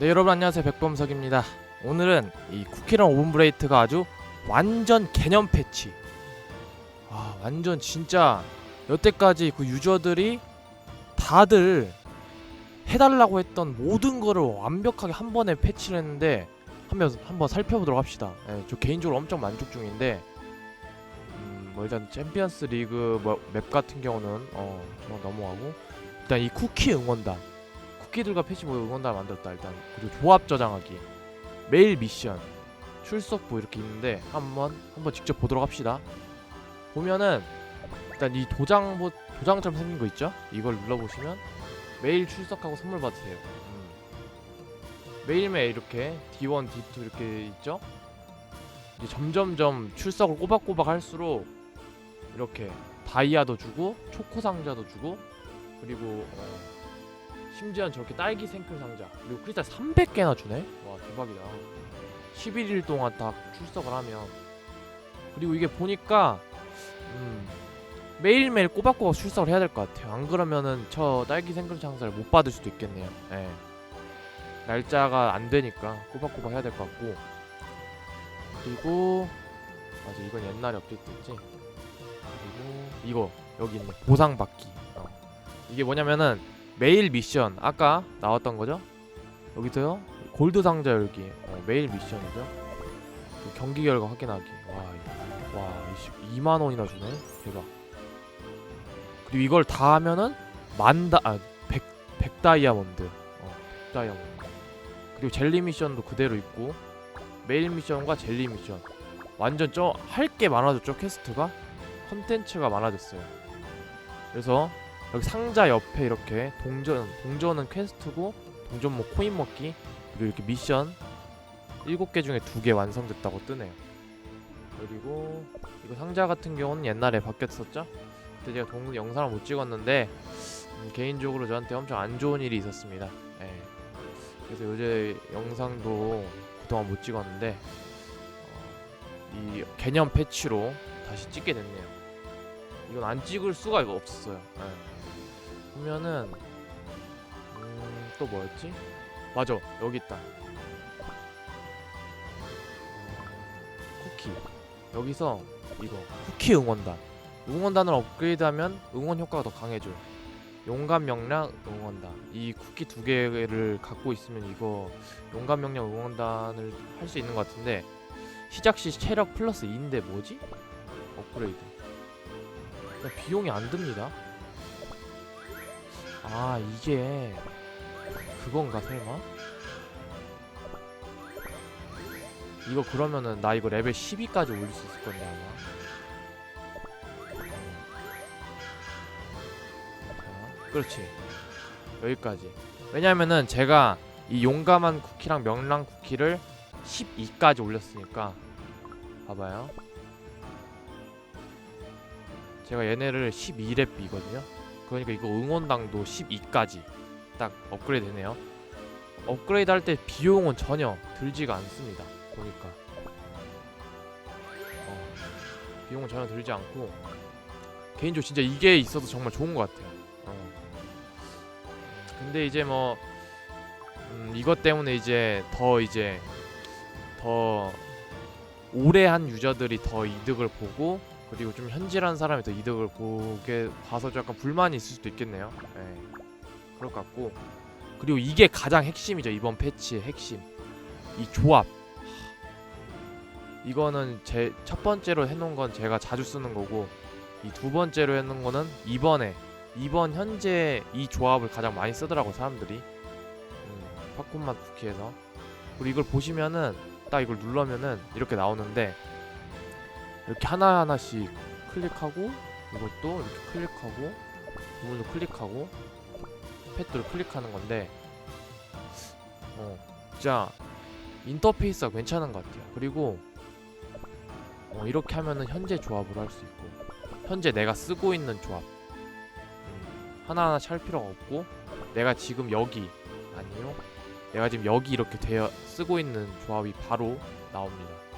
네 여러분 안녕하세요. 백범석입니다. 오늘은 이 쿠키런 오븐 브레이트가 아주 완전 개념 패치. 아 완전 진짜 여태까지 그 유저들이 다들 해달라고 했던 모든 거를 완벽하게 한 번에 패치를 했는데 한번 한번 살펴보도록 합시다. 예, 저 개인적으로 엄청 만족 중인데 음, 뭐 일단 챔피언스 리그 뭐 맵 같은 경우는 어 저건 넘어가고 일단 이 쿠키 응원단 쿠키들과 패시브 응원단 만들었다. 일단 그리고 조합 저장하기 메일 미션 출석부 이렇게 있는데 한번 한번 직접 보도록 합시다. 보면은 일단 이 도장 뭐 도장처럼 생긴 거 있죠? 이걸 눌러보시면 매일 출석하고 선물 받으세요. 음. 매일매일 이렇게 D1, D2 이렇게 있죠? 이제 점점점 출석을 꼬박꼬박 할수록 이렇게 다이아도 주고 초코 상자도 주고 그리고 어, 심지어는 저렇게 딸기 생클 상자. 그리고 크리스탈 300개나 주네? 와 대박이다. 11일 동안 다 출석을 하면. 그리고 이게 보니까 음, 매일매일 꼬박꼬박 출석을 해야 될 것 같아요. 안 그러면은 저 딸기 생클 상자를 못 받을 수도 있겠네요. 예. 날짜가 안 되니까 꼬박꼬박 해야 될 것 같고. 그리고 맞아 이건 옛날에 업데이트했지? 그리고 이거 여기 있네. 보상받기. 어. 이게 뭐냐면은 메일 미션. 아까 나왔던 거죠? 여기서요? 골드 상자 열기. 어, 메일 미션이죠. 그 경기 결과 확인하기. 와, 와 2만 원이나 주네? 대박. 그리고 이걸 다 하면은 만다 아 100 100 다이아몬드. 어, 100 다이아몬드. 그리고 젤리 미션도 그대로 있고 메일 미션과 젤리 미션. 완전 좀할게 많아졌죠 퀘스트가? 컨텐츠가 많아졌어요. 그래서 여기 상자 옆에 이렇게 동전 동전은 퀘스트고 동전 뭐 코인 먹기 그리고 이렇게 미션 7개 중에 2개 완성됐다고 뜨네요. 그리고 이거 상자 같은 경우는 옛날에 바뀌었었죠? 그때 제가 동 영상을 못 찍었는데 음, 개인적으로 저한테 엄청 안 좋은 일이 있었습니다. 예. 그래서 요새 영상도 그동안 못 찍었는데 어, 이 개념 패치로 다시 찍게 됐네요. 이건 안 찍을 수가 없었어요. 예. 보면은 음, 또 뭐였지? 맞아 여기 있다. 어, 쿠키. 여기서 이거 쿠키 응원단. 응원단을 업그레이드하면 응원 효과가 더 강해져 용감 명령 응원단. 이 쿠키 두 개를 갖고 있으면 이거 용감 명령 응원단을 할 수 있는 것 같은데 시작 시 체력 플러스 2인데 뭐지? 업그레이드. 그냥 비용이 안 듭니다 아 이게 그건가 설마? 이거 그러면은 나 이거 레벨 12까지 올릴 수 있을 건데 아마. 자, 그렇지. 여기까지. 왜냐면은 제가 이 용감한 쿠키랑 명랑 쿠키를 12까지 올렸으니까 봐봐요. 제가 얘네를 12렙 비거든요 그러니까 이거 응원당도 12까지 딱 업그레이드 되네요. 업그레이드 할 때 비용은 전혀 들지가 않습니다. 보니까 어, 비용은 전혀 들지 않고 개인적으로 진짜 이게 있어서 정말 좋은 것 같아요. 어. 근데 이제 뭐 음, 이것 때문에 이제 더 이제 더 오래 한 유저들이 더 이득을 보고 그리고 좀 현질한 사람이 더 이득을 보게 봐서 좀 약간 불만이 있을 수도 있겠네요. 예. 그럴 것 같고. 그리고 이게 가장 핵심이죠 이번 패치의 핵심. 이 조합. 이거는 제 첫 번째로 해놓은 건 제가 자주 쓰는 거고 이 두 번째로 해놓은 거는 이번에 이번 현재 이 조합을 가장 많이 쓰더라고 사람들이. 음, 팝콘맛 쿠키에서. 그리고 이걸 보시면은 딱 이걸 눌러면은 이렇게 나오는데 이렇게 하나하나씩 클릭하고 이것도 이렇게 클릭하고 부분도 클릭하고 패드를 클릭하는 건데 어 진짜 인터페이스가 괜찮은 것 같아요. 그리고 어, 이렇게 하면은 현재 조합을 할수 있고 현재 내가 쓰고 있는 조합 음, 하나하나 할 필요가 없고 내가 지금 여기 아니요. 내가 지금 여기 이렇게 되어 쓰고 있는 조합이 바로 나옵니다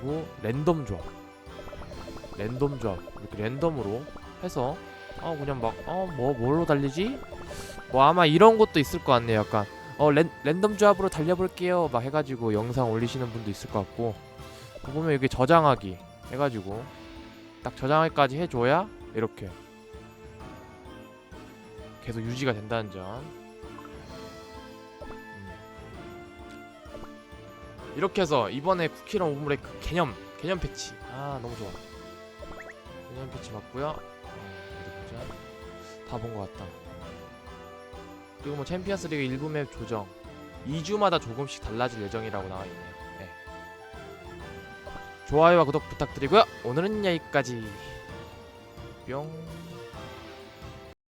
그리고 랜덤 조합 랜덤 조합 이렇게 랜덤으로 해서 아 그냥 막어뭐 뭘로 달리지 뭐 아마 이런 것도 있을 것 같네요. 약간 어 랜, 랜덤 조합으로 달려볼게요. 막 해가지고 영상 올리시는 분도 있을 것 같고 뭐 보면 여기 저장하기 해가지고 딱 저장하기까지 해줘야 이렇게 계속 유지가 된다는 점. 이렇게 해서 이번에 쿠키런 오븐 브레이크 개념 개념 패치 아 너무 좋아. 개념 패치 맞고요. 어디 보자. 다본 것 같다. 그리고 뭐 챔피언스 리그 일부 맵 조정 2주마다 조금씩 달라질 예정이라고 나와 있네요. 네. 좋아요와 구독 부탁드리고요. 오늘은 여기까지. 뿅.